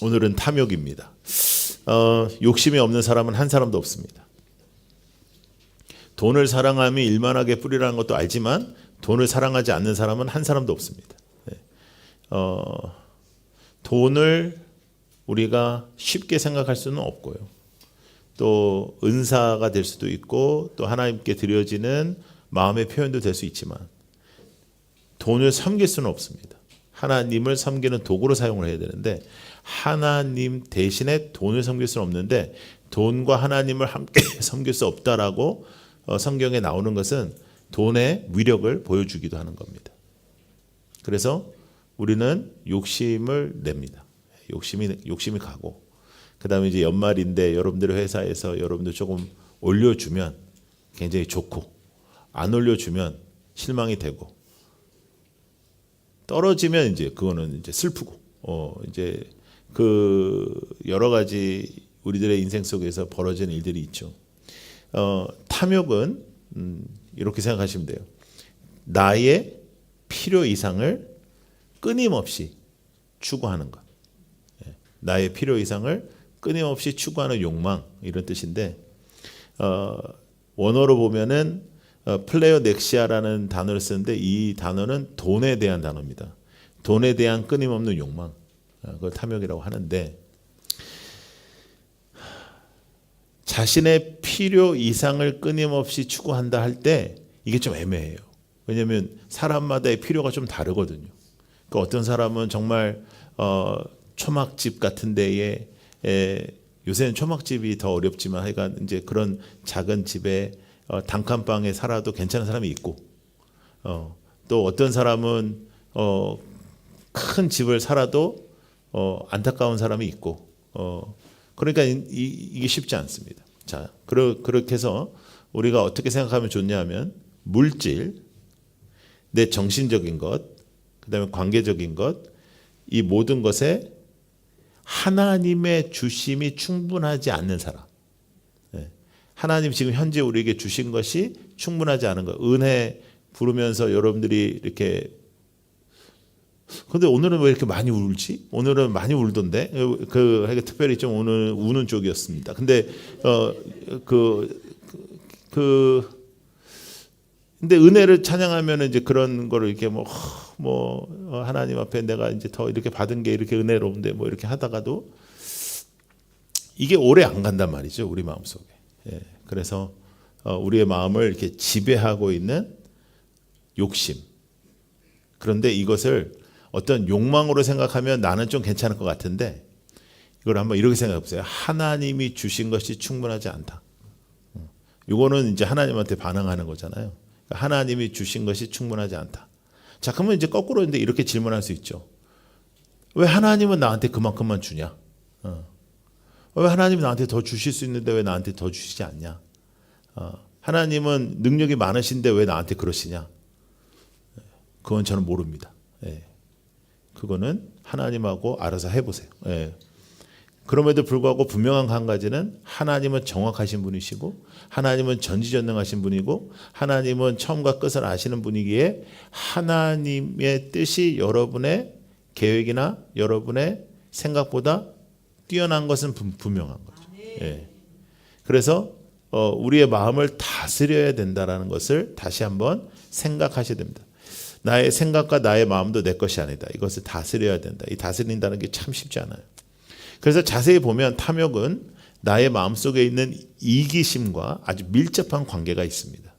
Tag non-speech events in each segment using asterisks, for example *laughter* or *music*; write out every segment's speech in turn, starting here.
오늘은 탐욕입니다. 어, 욕심이 없는 사람은 한 사람도 없습니다. 돈을 사랑함이 일만하게 뿌리라는 것도 알지만 돈을 사랑하지 않는 사람은 한 사람도 없습니다. 네. 어, 돈을 우리가 쉽게 생각할 수는 없고요. 또 은사가 될 수도 있고 또 하나님께 드려지는 마음의 표현도 될 수 있지만 돈을 섬길 수는 없습니다. 하나님을 섬기는 도구로 사용을 해야 되는데 하나님 대신에 돈을 섬길 수는 없는데 돈과 하나님을 함께 *laughs* 섬길 수 없다라고 어, 성경에 나오는 것은 돈의 위력을 보여주기도 하는 겁니다. 그래서 우리는 욕심을 냅니다. 욕심이 욕심이 가고 그다음에 이제 연말인데 여러분들 회사에서 여러분들 조금 올려주면 굉장히 좋고 안 올려주면 실망이 되고 떨어지면 이제 그거는 이제 슬프고 어 이제 그 여러 가지 우리들의 인생 속에서 벌어지는 일들이 있죠. 어 탐욕은 음, 이렇게 생각하시면 돼요. 나의 필요 이상을 끊임없이 추구하는 것. 예, 나의 필요 이상을 끊임없이 추구하는 욕망 이런 뜻인데 어, 원어로 보면은 어, 플레어 넥시아라는 단어를 쓰는데 이 단어는 돈에 대한 단어입니다. 돈에 대한 끊임없는 욕망, 어, 그걸 탐욕이라고 하는데 자신의 필요 이상을 끊임없이 추구한다 할 때 이게 좀 애매해요. 왜냐하면 사람마다의 필요가 좀 다르거든요. 그러니까 어떤 사람은 정말 어, 초막집 같은 데에 에, 요새는 초막집이 더 어렵지만 하여간 이제 그런 작은 집에 어, 단칸방에 살아도 괜찮은 사람이 있고 어, 또 어떤 사람은 어, 큰 집을 살아도 어, 안타까운 사람이 있고 어, 그러니까 이, 이, 게 쉽지 않습니다. 자, 그러, 그렇게 해서 우리가 어떻게 생각하면 좋냐면 물질, 내 정신적인 것, 그 다음에 관계적인 것, 이 모든 것에 하나님의 주심이 충분하지 않는 사람. 네. 하나님 지금 현재 우리에게 주신 것이 충분하지 않은 것. 은혜 부르면서 여러분들이 이렇게 근데 오늘은 왜 이렇게 많이 울지? 오늘은 많이 울던데 그 특별히 좀 오늘 우는 쪽이었습니다. 근데 어그그 그, 근데 은혜를 찬양하면 이제 그런 거를 이렇게 뭐, 뭐, 하나님 앞에 내가 이제 더 이렇게 받은 게 이렇게 은혜로운데 뭐 이렇게 하다가도 이게 오래 안 간단 말이죠. 우리 마음 속에. 예, 그래서 어, 우리의 마음을 이렇게 지배하고 있는 욕심. 그런데 이것을 어떤 욕망으로 생각하면 나는 좀 괜찮을 것 같은데 이걸 한번 이렇게 생각해 보세요. 하나님이 주신 것이 충분하지 않다. 이거는 이제 하나님한테 반응하는 거잖아요. 그러니까 하나님이 주신 것이 충분하지 않다. 자, 그러면 이제 거꾸로 이제 이렇게 질문할 수 있죠. 왜 하나님은 나한테 그만큼만 주냐? 어. 왜 하나님이 나한테 더 주실 수 있는데 왜 나한테 더 주시지 않냐? 어. 하나님은 능력이 많으신데 왜 나한테 그러시냐? 그건 저는 모릅니다. 예. 그거는 하나님하고 알아서 해보세요. 예. 그럼에도 불구하고 분명한 한 가지는 하나님은 정확하신 분이시고 하나님은 전지전능하신 분이고 하나님은 처음과 끝을 아시는 분이기에 하나님의 뜻이 여러분의 계획이나 여러분의 생각보다 뛰어난 것은 분명한 거죠. 예. 그래서 어, 우리의 마음을 다스려야 된다라는 것을 다시 한번 생각하셔야 됩니다. 나의 생각과 나의 마음도 내 것이 아니다. 이것을 다스려야 된다. 이 다스린다는 게 참 쉽지 않아요. 그래서 자세히 보면 탐욕은 나의 마음 속에 있는 이기심과 아주 밀접한 관계가 있습니다.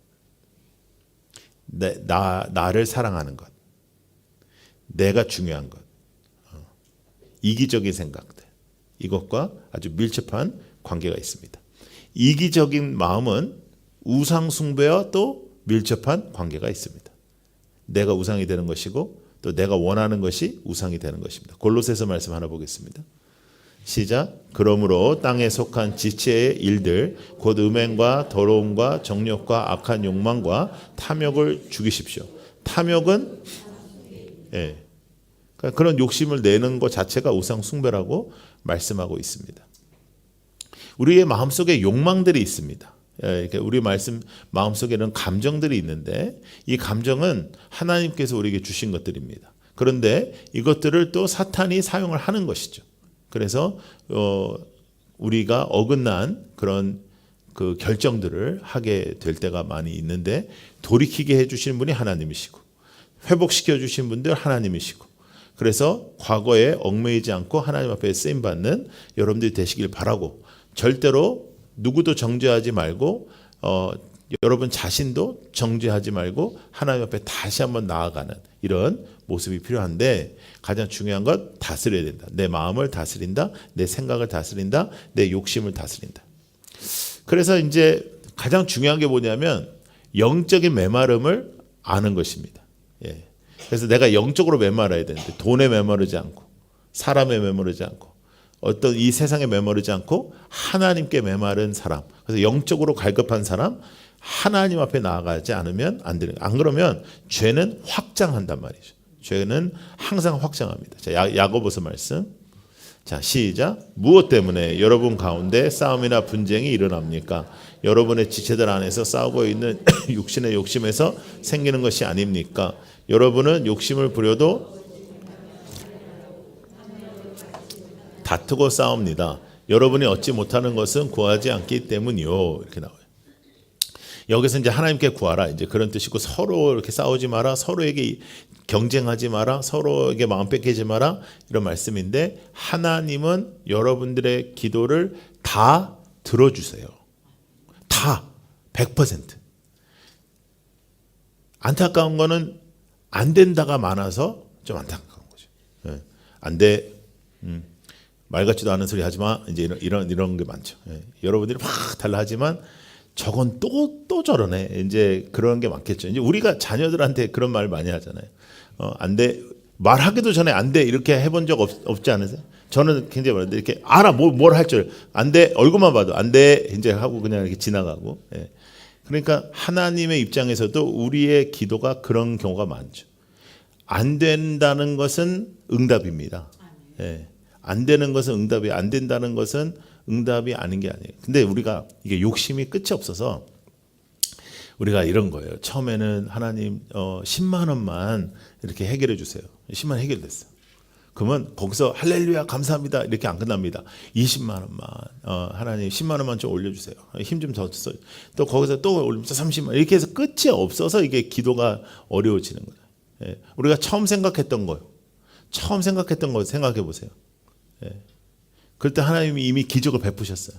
내, 나, 나를 사랑하는 것. 내가 중요한 것. 어, 이기적인 생각들. 이것과 아주 밀접한 관계가 있습니다. 이기적인 마음은 우상숭배와 또 밀접한 관계가 있습니다. 내가 우상이 되는 것이고 또 내가 원하는 것이 우상이 되는 것입니다. 골로새서 말씀 하나 보겠습니다. 시작. 그러므로 땅에 속한 지체의 일들 곧 음행과 더러움과 정욕과 악한 욕망과 탐욕을 죽이십시오. 탐욕은 예. 그러니까 그런 욕심을 내는 것 자체가 우상 숭배라고 말씀하고 있습니다. 우리의 마음속에 욕망들이 있습니다. 예, 우리 말씀 마음속에는 감정들이 있는데 이 감정은 하나님께서 우리에게 주신 것들입니다. 그런데 이것들을 또 사탄이 사용을 하는 것이죠. 그래서 어, 우리가 어긋난 그런 그 결정들을 하게 될 때가 많이 있는데 돌이키게 해주시는 분이 하나님이시고 회복시켜 주신 분들 하나님이시고 그래서 과거에 얽매이지 않고 하나님 앞에 쓰임 받는 여러분들이 되시길 바라고 절대로 누구도 정죄하지 말고 어, 여러분 자신도 정죄하지 말고 하나님 앞에 다시 한번 나아가는 이런 모습이 필요한데 가장 중요한 건 다스려야 된다. 내 마음을 다스린다. 내 생각을 다스린다. 내 욕심을 다스린다. 그래서 이제 가장 중요한 게 뭐냐면 영적인 메마름을 아는 것입니다. 예. 그래서 내가 영적으로 메마라야 되는데 돈에 메마르지 않고 사람에 메마르지 않고 어떤 이 세상에 메마르지 않고 하나님께 메마른 사람. 그래서 영적으로 갈급한 사람 하나님 앞에 나아가지 않으면 안 되는. 안 그러면 죄는 확장한단 말이죠. 죄는 항상 확장합니다. 자, 야, 야고보서 말씀. 자, 시작. 무엇 때문에 여러분 가운데 싸움이나 분쟁이 일어납니까? 여러분의 지체들 안에서 싸우고 있는 *clears throat* 육신의 욕심에서 생기는 것이 아닙니까? 여러분은 욕심을 부려도 다투고 싸웁니다. 여러분이 얻지 못하는 것은 구하지 않기 때문이요. 이렇게 나와요. 여기서 이제 하나님께 구하라 이제 그런 뜻이고 서로 이렇게 싸우지 마라 서로에게 경쟁하지 마라 서로에게 마음 뺏기지 마라 이런 말씀인데 하나님은 여러분들의 기도를 다 들어주세요 다 100% 안타까운 거는 안 된다가 많아서 좀 안타까운 거죠 예. 안돼 음. 말 같지도 않은 소리 하지 마 이제 이런 이런, 이런 게 많죠 예. 여러분들이 막 달라 하지만 저건 또 또 저러네. 이제 그런 게 많겠죠. 이제 우리가 자녀들한테 그런 말 많이 하잖아요. 어, 안 돼. 말하기도 전에 안 돼. 이렇게 해본 적 없, 없지 않으세요? 저는 굉장히 많은데 이렇게 알아 뭘 할 줄 안 돼. 얼굴만 봐도 안 돼. 이제 하고 그냥 이렇게 지나가고. 예. 그러니까 하나님의 입장에서도 우리의 기도가 그런 경우가 많죠. 안 된다는 것은 응답입니다. 예. 안 되는 것은 응답이 안 된다는 것은 응답이 아닌 게 아니에요. 근데 우리가 이게 욕심이 끝이 없어서 우리가 이런 거예요. 처음에는 하나님 어 10만 원만 이렇게 해결해 주세요. 10만 원 해결됐어. 그러면 거기서 할렐루야 감사합니다 이렇게 안 끝납니다. 20만 원만 어 하나님 10만 원만 좀 올려 주세요. 힘 좀 더 써요. 또 거기서 또 올리면서 30만 이렇게 해서 끝이 없어서 이게 기도가 어려워지는 거예요. 예. 우리가 처음 생각했던 거요. 처음 생각했던 거 생각해 보세요. 예. 그럴 때 하나님이 이미 기적을 베푸셨어요.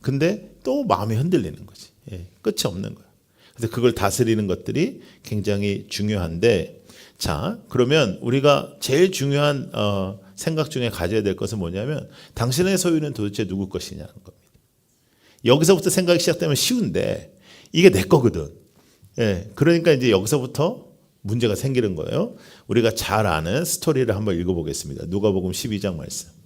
근데 또 마음이 흔들리는 거지. 예, 끝이 없는 거야. 그래서 그걸 다스리는 것들이 굉장히 중요한데, 자, 그러면 우리가 제일 중요한 어, 생각 중에 가져야 될 것은 뭐냐면, 당신의 소유는 도대체 누구 것이냐는 겁니다. 여기서부터 생각이 시작되면 쉬운데, 이게 내 거거든. 예, 그러니까 이제 여기서부터 문제가 생기는 거예요. 우리가 잘 아는 스토리를 한번 읽어보겠습니다. 누가복음 12장 말씀.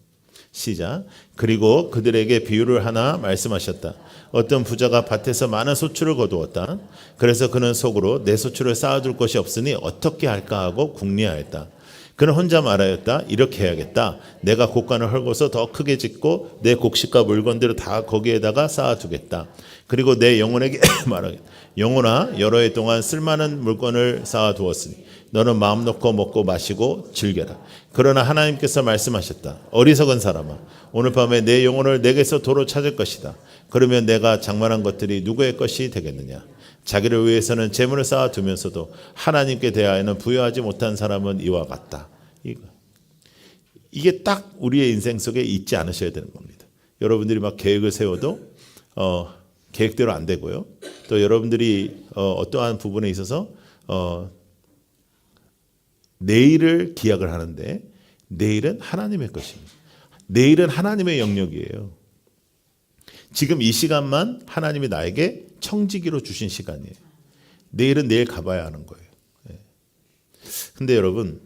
시작. 그리고 그들에게 비유를 하나 말씀하셨다. 어떤 부자가 밭에서 많은 소출을 거두었다. 그래서 그는 속으로 내 소출을 쌓아둘 것이 없으니 어떻게 할까 하고 궁리하였다. 그는 혼자 말하였다. 이렇게 해야겠다. 내가 곡간을 헐고서 더 크게 짓고 내 곡식과 물건들을 다 거기에다가 쌓아두겠다. 그리고 내 영혼에게 *coughs* 말하겠다. 영혼아 여러 해 동안 쓸만한 물건을 쌓아두었으니 너는 마음 놓고 먹고 마시고 즐겨라. 그러나 하나님께서 말씀하셨다. 어리석은 사람아, 오늘 밤에 내 영혼을 내게서 도로 찾을 것이다. 그러면 내가 장만한 것들이 누구의 것이 되겠느냐? 자기를 위해서는 재물을 쌓아 두면서도 하나님께 대하여는 부여하지 못한 사람은 이와 같다. 이게 딱 우리의 인생 속에 있지 않으셔야 되는 겁니다. 여러분들이 막 계획을 세워도 어, 계획대로 안 되고요. 또 여러분들이 어, 어떠한 부분에 있어서 어, 내일을 기약을 하는데 내일은 하나님의 것입니다. 내일은 하나님의 영역이에요. 지금 이 시간만 하나님이 나에게 청지기로 주신 시간이에요. 내일은 내일 가봐야 하는 거예요. 예. 근데 여러분,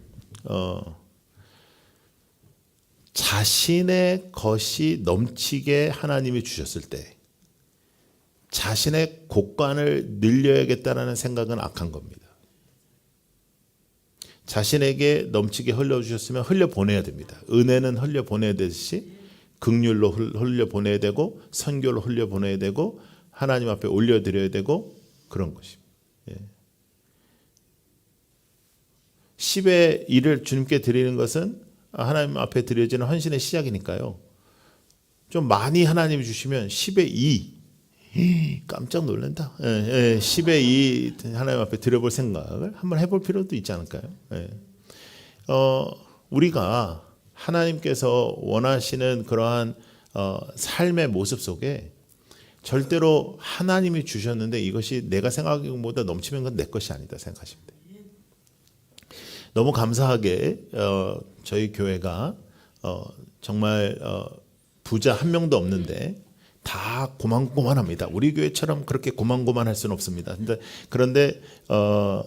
어, 자신의 것이 넘치게 하나님이 주셨을 때 자신의 곡간을 늘려야겠다는 생각은 악한 겁니다. 자신에게 넘치게 흘려주셨으면 흘려보내야 됩니다. 은혜는 흘려보내야 되듯이 극률로 흘려보내야 되고 선교로 흘려보내야 되고 하나님 앞에 올려드려야 되고 그런 것입니다. 예. 10의 일을 주님께 드리는 것은 하나님 앞에 드려지는 헌신의 시작이니까요. 좀 많이 하나님이 주시면 10의 2 깜짝 놀란다. 예, 예, 10의 2 하나님 앞에 드려볼 생각을 한번 해볼 필요도 있지 않을까요? 예. 어, 우리가 하나님께서 원하시는 그러한 어, 삶의 모습 속에 절대로 하나님이 주셨는데 이것이 내가 생각하는 것보다 넘치면 건내 것이 아니다 생각하시면 돼요. 너무 감사하게 어, 저희 교회가 어, 정말 어, 부자 한 명도 없는데 다 고만고만합니다. 우리 교회처럼 그렇게 고만고만할 수는 없습니다. 근데 그런데 어,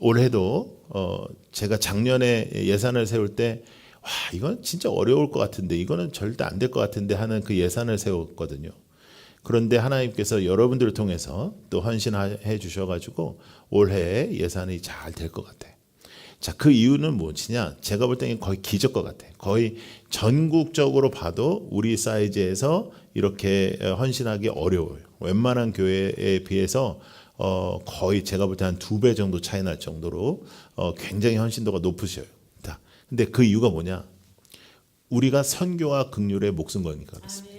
올해도 어, 제가 작년에 예산을 세울 때 와, 이건 진짜 어려울 것 같은데 이거는 절대 안 될 것 같은데 하는 그 예산을 세웠거든요. 그런데 하나님께서 여러분들을 통해서 또 헌신해 주셔가지고 올해 예산이 잘 될 것 같아요. 자, 그 이유는 무엇이냐? 제가 볼 때는 거의 기적 것 같아요. 거의 전국적으로 봐도 우리 사이즈에서 이렇게 헌신하기 어려워요. 웬만한 교회에 비해서 어, 거의 제가 볼 때 한 두 배 정도 차이 날 정도로 어, 굉장히 헌신도가 높으셔요. 자, 근데 그 이유가 뭐냐? 우리가 선교와 극률에 목숨 거니까 그렇습니다.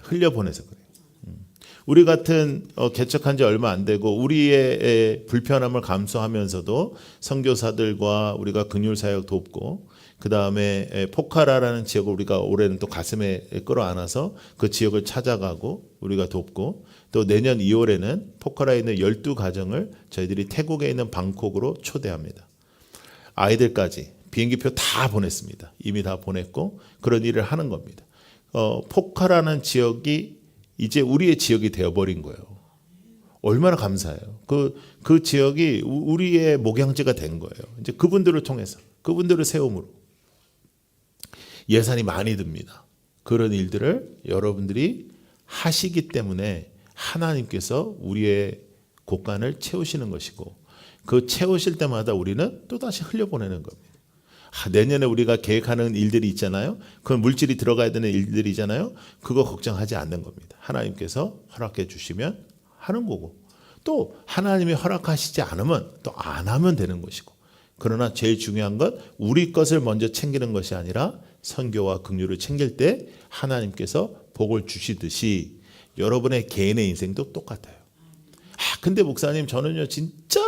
흘려 보내서 그래요. 음. 우리 같은 어, 개척한 지 얼마 안 되고 우리의 에, 불편함을 감수하면서도 선교사들과 우리가 근율 사역 돕고 그 다음에 포카라라는 지역을 우리가 올해는 또 가슴에 끌어안아서 그 지역을 찾아가고 우리가 돕고 또 내년 2월에는 포카라에 있는 12가정을 저희들이 태국에 있는 방콕으로 초대합니다. 아이들까지 비행기표 다 보냈습니다. 이미 다 보냈고 그런 일을 하는 겁니다. 어, 포카라는 지역이 이제 우리의 지역이 되어버린 거예요. 얼마나 감사해요. 그, 그 지역이 우리의 목양지가 된 거예요. 이제 그분들을 통해서, 그분들을 세움으로. 예산이 많이 듭니다. 그런 일들을 여러분들이 하시기 때문에 하나님께서 우리의 곳간을 채우시는 것이고 그 채우실 때마다 우리는 또다시 흘려보내는 겁니다. 아, 내년에 우리가 계획하는 일들이 있잖아요. 그건 물질이 들어가야 되는 일들이잖아요. 그거 걱정하지 않는 겁니다. 하나님께서 허락해 주시면 하는 거고 또 하나님이 허락하시지 않으면 또 안 하면 되는 것이고 그러나 제일 중요한 건 우리 것을 먼저 챙기는 것이 아니라 선교와 긍휼을 챙길 때 하나님께서 복을 주시듯이 여러분의 개인의 인생도 똑같아요. 아, 근데 목사님 저는요 진짜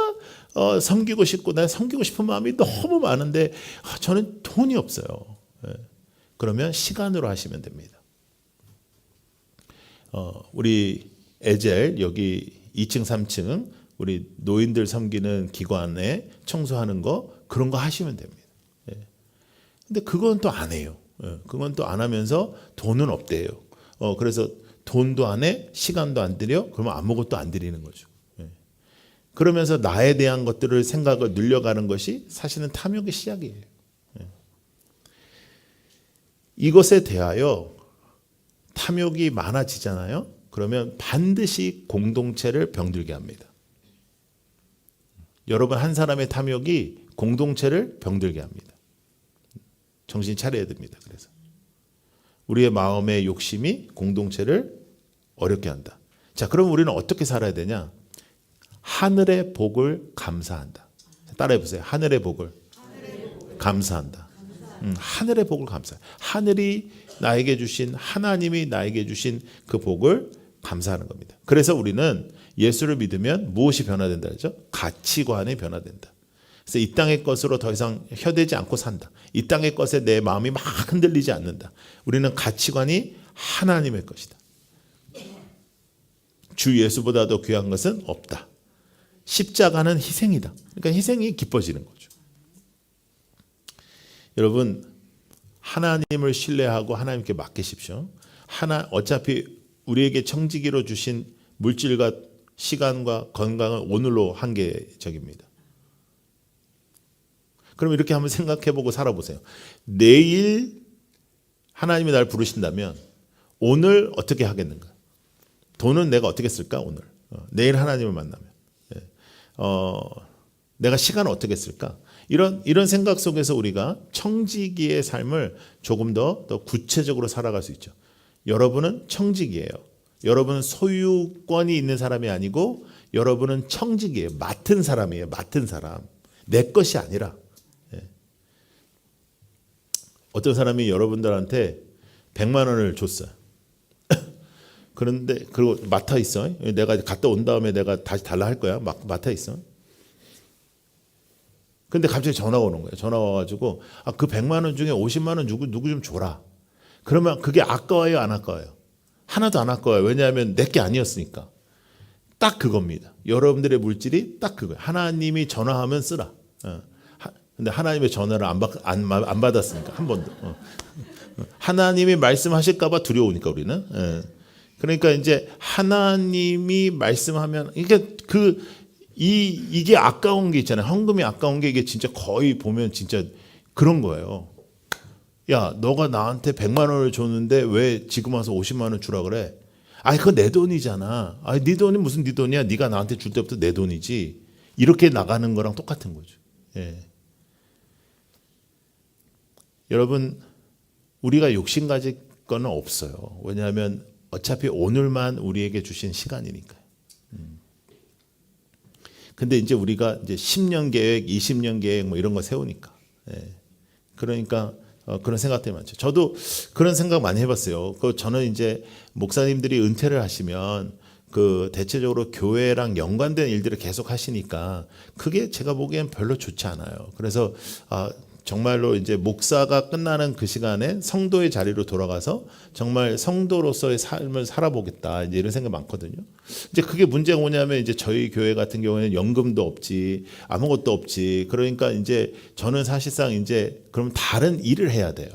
어, 섬기고 싶고 난 섬기고 싶은 마음이 너무 많은데 아, 저는 돈이 없어요. 예. 그러면 시간으로 하시면 됩니다. 어, 우리 에젤 여기 2층 3층 우리 노인들 섬기는 기관에 청소하는 거 그런 거 하시면 됩니다. 예. 근데 그건 또 안 해요. 예. 그건 또 안 하면서 돈은 없대요. 어, 그래서 돈도 안 해, 시간도 안 들여, 그러면 아무것도 안 드리는 거죠. 그러면서 나에 대한 것들을 생각을 늘려가는 것이 사실은 탐욕의 시작이에요. 예. 이것에 대하여 탐욕이 많아지잖아요. 그러면 반드시 공동체를 병들게 합니다. 여러분 한 사람의 탐욕이 공동체를 병들게 합니다. 정신 차려야 됩니다. 그래서 우리의 마음의 욕심이 공동체를 어렵게 한다. 자, 그럼 우리는 어떻게 살아야 되냐? 하늘의 복을 감사한다. 따라해 보세요. 하늘의 복을, 감사한다. 음, 하늘의 복을 감사. 하늘이 나에게 주신 하나님이 나에게 주신 그 복을 감사하는 겁니다. 그래서 우리는 예수를 믿으면 무엇이 변화된다 죠 가치관이 변화된다. 그래서 이 땅의 것으로 더 이상 혀대지 않고 산다. 이 땅의 것에 내 마음이 막 흔들리지 않는다. 우리는 가치관이 하나님의 것이다. 주 예수보다도 귀한 것은 없다. 십자가는 희생이다. 그러니까 희생이 기뻐지는 거죠. 여러분 하나님을 신뢰하고 하나님께 맡기십시오. 하나 어차피 우리에게 청지기로 주신 물질과 시간과 건강은 오늘로 한계적입니다. 그럼 이렇게 한번 생각해 보고 살아보세요. 내일 하나님이 날 부르신다면 오늘 어떻게 하겠는가? 돈은 내가 어떻게 쓸까 오늘? 어, 내일 하나님을 만나면. 어, 내가 시간을 어떻게 쓸까? 이런 이런 생각 속에서 우리가 청지기의 삶을 조금 더, 더 구체적으로 살아갈 수 있죠. 여러분은 청지기예요. 여러분은 소유권이 있는 사람이 아니고 여러분은 청지기예요. 맡은 사람이에요. 맡은 사람. 내 것이 아니라. 예. 어떤 사람이 여러분들한테 100만 원을 줬어요. 그런데 그리고 맡아 있어. 내가 갔다 온 다음에 내가 다시 달라 할 거야. 막 맡아 있어. 근데 갑자기 전화가 오는 거예요. 전화 와가지고 아, 그 100만 원 중에 50만 원 누구 누구 좀 줘라. 그러면 그게 아까워요, 안 아까워요? 하나도 안 아까워요. 왜냐하면 내 게 아니었으니까. 딱 그겁니다. 여러분들의 물질이 딱 그거예요. 하나님이 전화하면 쓰라. 어. 하- 근데 하나님의 전화를 안, 받, 안, 마- 안 받았으니까 한 번도. 어. 하나님이 말씀하실까봐 두려우니까 우리는. 예. 그러니까 이제 하나님이 말씀하면 이게 그 이 이게 아까운 게 있잖아요. 헌금이 아까운 게 이게 진짜 거의 보면 진짜 그런 거예요. 야, 너가 나한테 100만 원을 줬는데 왜 지금 와서 50만 원 주라 그래? 아니, 그거 내 돈이잖아. 아니, 네 돈이 무슨 네 돈이야? 네가 나한테 줄 때부터 내 돈이지. 이렇게 나가는 거랑 똑같은 거죠. 예. 여러분, 우리가 욕심 가질 거는 없어요. 왜냐하면 어차피 오늘만 우리에게 주신 시간이니까요. 음. 근데 이제 우리가 이제 10년 계획, 20년 계획 뭐 이런 거 세우니까. 예. 그러니까 어, 그런 생각들이 많죠. 저도 그런 생각 많이 해봤어요. 그 저는 이제 목사님들이 은퇴를 하시면 그 대체적으로 교회랑 연관된 일들을 계속 하시니까 그게 제가 보기엔 별로 좋지 않아요. 그래서 아, 정말로 이제 목사가 끝나는 그 시간에 성도의 자리로 돌아가서 정말 성도로서의 삶을 살아보겠다 이제 이런 생각 많거든요. 이제 그게 문제가 뭐냐면 이제 저희 교회 같은 경우에는 연금도 없지 아무것도 없지 그러니까 이제 저는 사실상 이제 그럼 다른 일을 해야 돼요.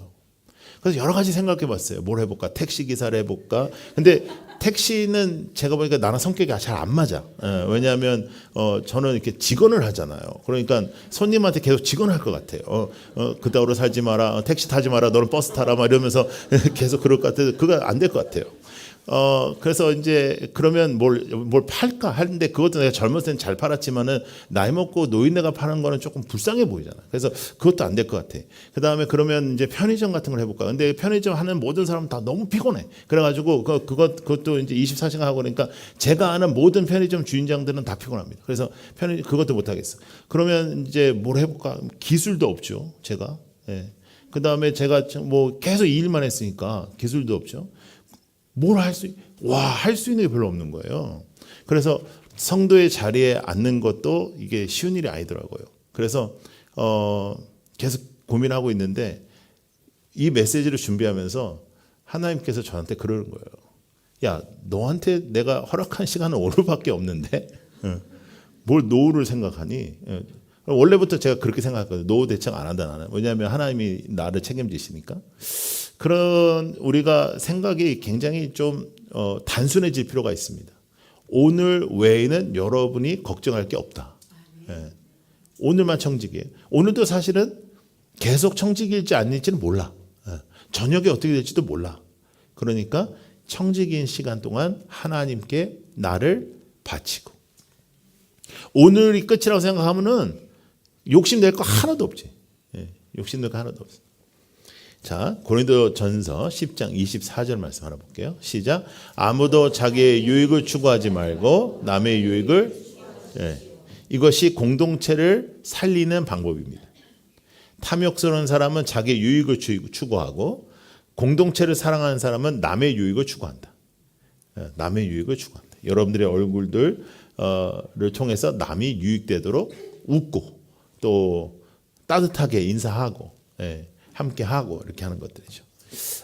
그래서 여러 가지 생각해 봤어요. 뭘 해볼까? 택시 기사를 해볼까? 근데 택시는 제가 보니까 나랑 성격이 잘 안 맞아. 예, 왜냐하면 어, 저는 이렇게 직원을 하잖아요. 그러니까 손님한테 계속 직원을 할것 같아요. 어, 어, 그따구로 살지 마라. 어, 택시 타지 마라. 너는 버스 타라. 막 이러면서 *laughs* 계속 그럴 것 같아요. 그거 안 될 것 같아요. 어 그래서 이제 그러면 뭘 뭘 팔까 하는데 그것도 내가 젊었을 땐 잘 팔았지만은 나이 먹고 노인네가 파는 거는 조금 불쌍해 보이잖아. 그래서 그것도 안 될 것 같아. 그 다음에 그러면 이제 편의점 같은 걸 해볼까. 근데 편의점 하는 모든 사람 다 너무 피곤해. 그래가지고 그 그것 그것도 이제 24시간 하고 그러니까 제가 아는 모든 편의점 주인장들은 다 피곤합니다. 그래서 편의 그것도 못 하겠어. 그러면 이제 뭘 해볼까. 기술도 없죠. 제가. 예. 그 다음에 제가 뭐 계속 이 일만 했으니까 기술도 없죠. 뭘 할 수, 와, 할 수 있는 게 별로 없는 거예요. 그래서 성도의 자리에 앉는 것도 이게 쉬운 일이 아니더라고요. 그래서, 어, 계속 고민하고 있는데 이 메시지를 준비하면서 하나님께서 저한테 그러는 거예요. 야, 너한테 내가 허락한 시간은 오늘밖에 없는데, 어, 뭘 노후를 생각하니? 어, 원래부터 제가 그렇게 생각했거든요. 노후 대책 안 한다 나는. 왜냐하면 하나님이 나를 책임지시니까. 그런 우리가 생각이 굉장히 좀 어, 단순해질 필요가 있습니다. 오늘 외에는 여러분이 걱정할 게 없다. 예. 오늘만 청직이에요. 오늘도 사실은 계속 청직일지 아닐지는 몰라. 예. 저녁에 어떻게 될지도 몰라. 그러니까 청직인 시간 동안 하나님께 나를 바치고 오늘이 끝이라고 생각하면은 욕심 낼 거 하나도 없지. 예. 욕심 낼 거 하나도 없어. 자, 고린도 전서 10장 24절 말씀 하나 볼게요. 시작. 아무도 자기의 유익을 추구하지 말고 남의 유익을 예. 이것이 공동체를 살리는 방법입니다. 탐욕스러운 사람은 자기의 유익을 추- 추구하고 공동체를 사랑하는 사람은 남의 유익을 추구한다. 예, 남의 유익을 추구한다. 여러분들의 얼굴들을 통해서 남이 유익되도록 웃고 또 따뜻하게 인사하고 예, 함께 하고 이렇게 하는 것들이죠.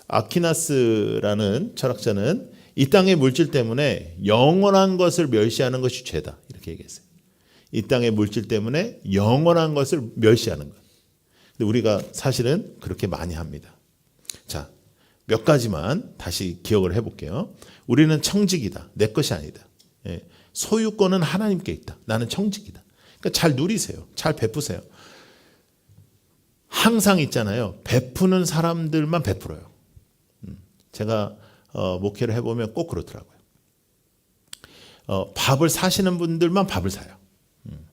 아키나스라는 철학자는 이 땅의 물질 때문에 영원한 것을 멸시하는 것이 죄다 이렇게 얘기했어요. 이 땅의 물질 때문에 영원한 것을 멸시하는 것. 근데 우리가 사실은 그렇게 많이 합니다. 자, 몇 가지만 다시 기억을 해볼게요. 우리는 청직이다. 내 것이 아니다. 예, 소유권은 하나님께 있다. 나는 청직이다. 그러니까 잘 누리세요. 잘 베푸세요. 항상 있잖아요. 베푸는 사람들만 베풀어요. 음, 제가 어, 목회를 해보면 꼭 그렇더라고요. 어, 밥을 사시는 분들만 밥을 사요. 음.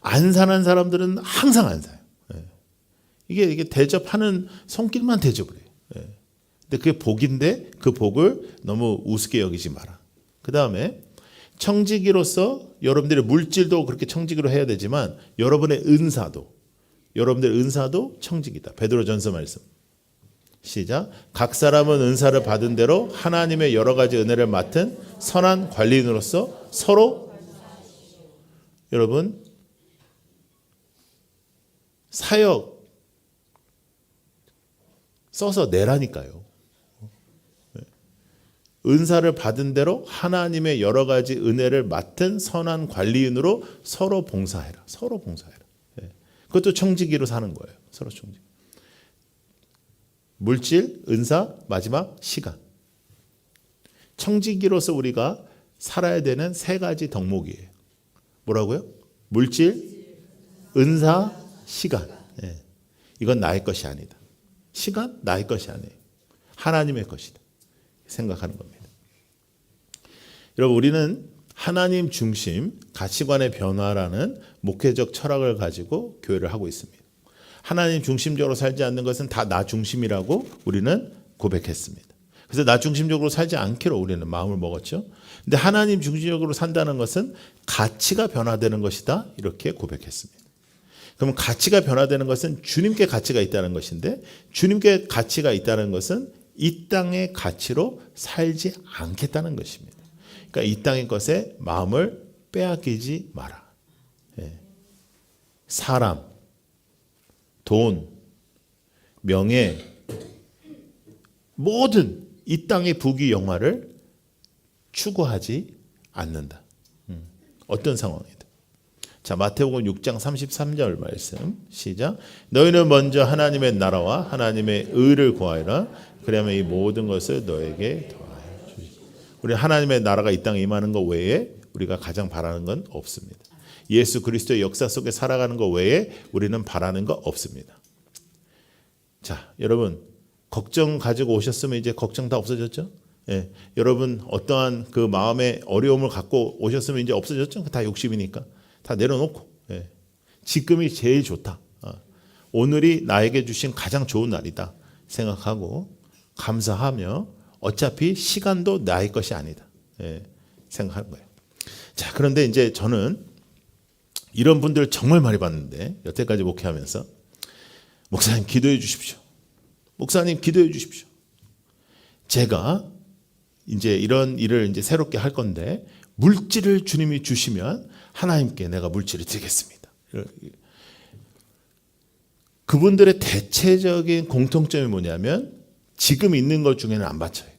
안 사는 사람들은 항상 안 사요. 예. 이게 이게 대접하는 손길만 대접을 해요. 예. 근데 그게 복인데 그 복을 너무 우습게 여기지 마라. 그 다음에 청지기로서 여러분들의 물질도 그렇게 청지기로 해야 되지만 여러분의 은사도 여러분들 은사도 청직이다. 베드로전서 말씀. 시작. 각 사람은 은사를 받은 대로 하나님의 여러 가지 은혜를 맡은 선한 관리인으로서 서로 여러분 사역 써서 내라니까요. 은사를 받은 대로 하나님의 여러 가지 은혜를 맡은 선한 관리인으로 서로 봉사해라. 서로 봉사해라. 예. 그것도 청지기로 사는 거예요. 서로 청지. 물질, 은사, 마지막 시간. 청지기로서 우리가 살아야 되는 세 가지 덕목이에요. 뭐라고요? 물질, 은사, 시간. 예. 이건 나의 것이 아니다. 시간 나의 것이 아니에요. 하나님의 것이다. 생각하는 겁니다. 여러분 우리는 하나님 중심 가치관의 변화라는 목회적 철학을 가지고 교회를 하고 있습니다. 하나님 중심적으로 살지 않는 것은 다 나 중심이라고 우리는 고백했습니다. 그래서 나 중심적으로 살지 않기로 우리는 마음을 먹었죠. 근데 하나님 중심적으로 산다는 것은 가치가 변화되는 것이다. 이렇게 고백했습니다. 그러면 가치가 변화되는 것은 주님께 가치가 있다는 것인데 주님께 가치가 있다는 것은 이 땅의 가치로 살지 않겠다는 것입니다. 그러니까 이 땅의 것에 마음을 빼앗기지 마라. 예. 사람, 돈, 명예, 모든 이 땅의 부귀 영화를 추구하지 않는다. 음. 어떤 상황이든. 자, 마태복음 6장 33절 말씀 시작. 너희는 먼저 하나님의 나라와 하나님의 의를 구하여라. 그러면 이 모든 것을 너에게 주시. 우리 하나님의 나라가 이 땅에 임하는 것 외에 우리가 가장 바라는 건 없습니다. 예수 그리스도의 역사 속에 살아가는 것 외에 우리는 바라는 거 없습니다. 자, 여러분 걱정 가지고 오셨으면 이제 걱정 다 없어졌죠? 예, 여러분 어떠한 그 마음의 어려움을 갖고 오셨으면 이제 없어졌죠? 다 욕심이니까. 다 내려놓고 예. 지금이 제일 좋다. 어. 오늘이 나에게 주신 가장 좋은 날이다 생각하고 감사하며 어차피 시간도 나의 것이 아니다 예. 생각하는 거예요. 자 그런데 이제 저는 이런 분들 정말 많이 봤는데 여태까지 목회하면서 목사님 기도해 주십시오. 목사님 기도해 주십시오. 제가 이제 이런 일을 이제 새롭게 할 건데 물질을 주님이 주시면 하나님께 내가 물질을 드리겠습니다. 그분들의 대체적인 공통점이 뭐냐면 지금 있는 것 중에는 안 바쳐요.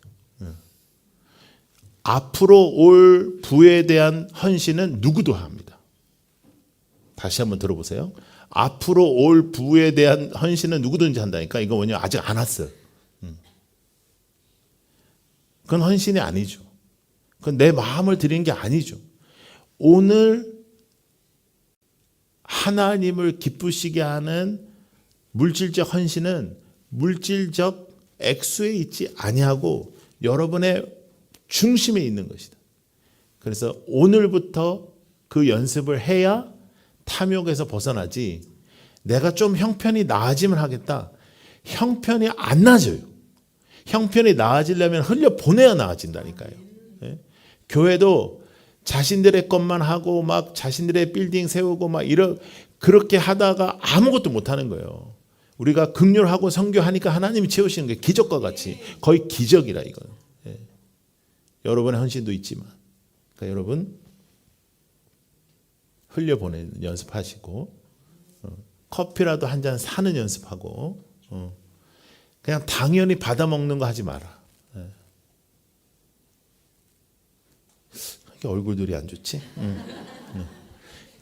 앞으로 올 부에 대한 헌신은 누구도 합니다. 다시 한번 들어보세요. 앞으로 올 부에 대한 헌신은 누구든지 한다니까 이거 뭐냐 아직 안 왔어요. 그건 헌신이 아니죠. 그건 내 마음을 드리는 게 아니죠. 오늘 하나님을 기쁘시게 하는 물질적 헌신은 물질적 액수에 있지 아니하고 여러분의 중심에 있는 것이다. 그래서 오늘부터 그 연습을 해야 탐욕에서 벗어나지 내가 좀 형편이 나아지면 하겠다. 형편이 안 나아져요. 형편이 나아지려면 흘려 보내야 나아진다니까요. 예? 교회도 자신들의 것만 하고 막 자신들의 빌딩 세우고 막 이런 그렇게 하다가 아무것도 못 하는 거예요. 우리가 극률하고 성교하니까 하나님이 채우시는 게 기적과 같이 거의 기적이라 이거는. 예. 여러분의 헌신도 있지만 그러니까 여러분 흘려보내는 연습하시고 어, 커피라도 한 잔 사는 연습하고 어, 그냥 당연히 받아 먹는 거 하지 마라. 예. 얼굴들이 안 좋지? 응. 응.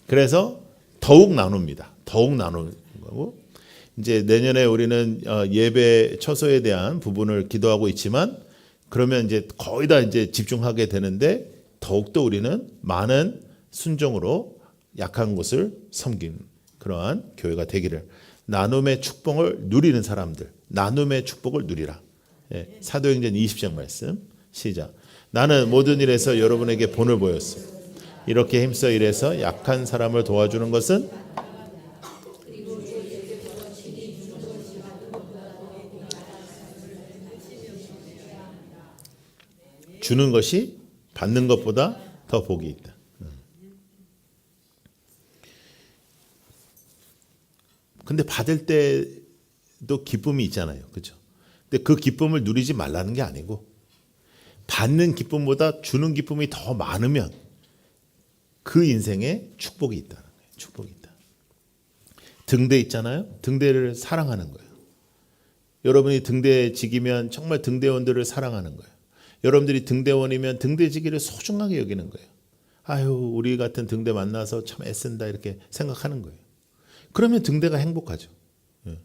그래서 더욱 나눕니다. 더욱 나누는 거고 이제 내년에 우리는 어, 예배 처소에 대한 부분을 기도하고 있지만 그러면 이제 거의 다 이제 집중하게 되는데 더욱더 우리는 많은 순종으로 약한 곳을 섬기는 그러한 교회가 되기를 나눔의 축복을 누리는 사람들 나눔의 축복을 누리라. 예, 사도행전 20장 말씀 시작. 나는 모든 일에서 여러분에게 본을 보였어. 이렇게 힘써 일해서 약한 사람을 도와주는 것은 주는 것이 받는 것보다 더 복이 있다. 근데 받을 때도 기쁨이 있잖아요. 그죠? 근데 그 기쁨을 누리지 말라는 게 아니고 받는 기쁨보다 주는 기쁨이 더 많으면 그 인생에 축복이 있다는 거예요. 축복이 있다. 등대 있잖아요. 등대를 사랑하는 거예요. 여러분이 등대직이면 정말 등대원들을 사랑하는 거예요. 여러분들이 등대원이면 등대직이를 소중하게 여기는 거예요. 아유, 우리 같은 등대 만나서 참 애쓴다 이렇게 생각하는 거예요. 그러면 등대가 행복하죠. 예.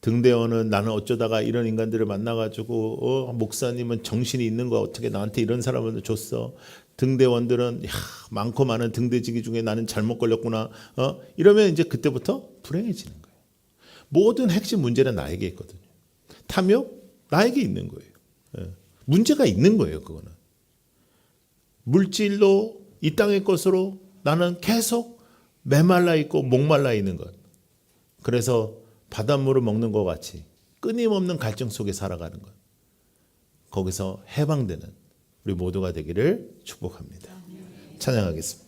등대원은 나는 어쩌다가 이런 인간들을 만나가지고 어, 목사님은 정신이 있는 거 어떻게 나한테 이런 사람을 줬어. 등대원들은 야, 많고 많은 등대직이 중에 나는 잘못 걸렸구나. 어? 이러면 이제 그때부터 불행해지는 거예요. 모든 핵심 문제는 나에게 있거든요. 탐욕 나에게 있는 거예요. 예. 문제가 있는 거예요. 그거는 물질로 이 땅의 것으로 나는 계속 메말라 있고 목말라 있는 것. 그래서 바닷물을 먹는 것 같이 끊임없는 갈증 속에 살아가는 것. 거기서 해방되는 우리 모두가 되기를 축복합니다. 찬양하겠습니다.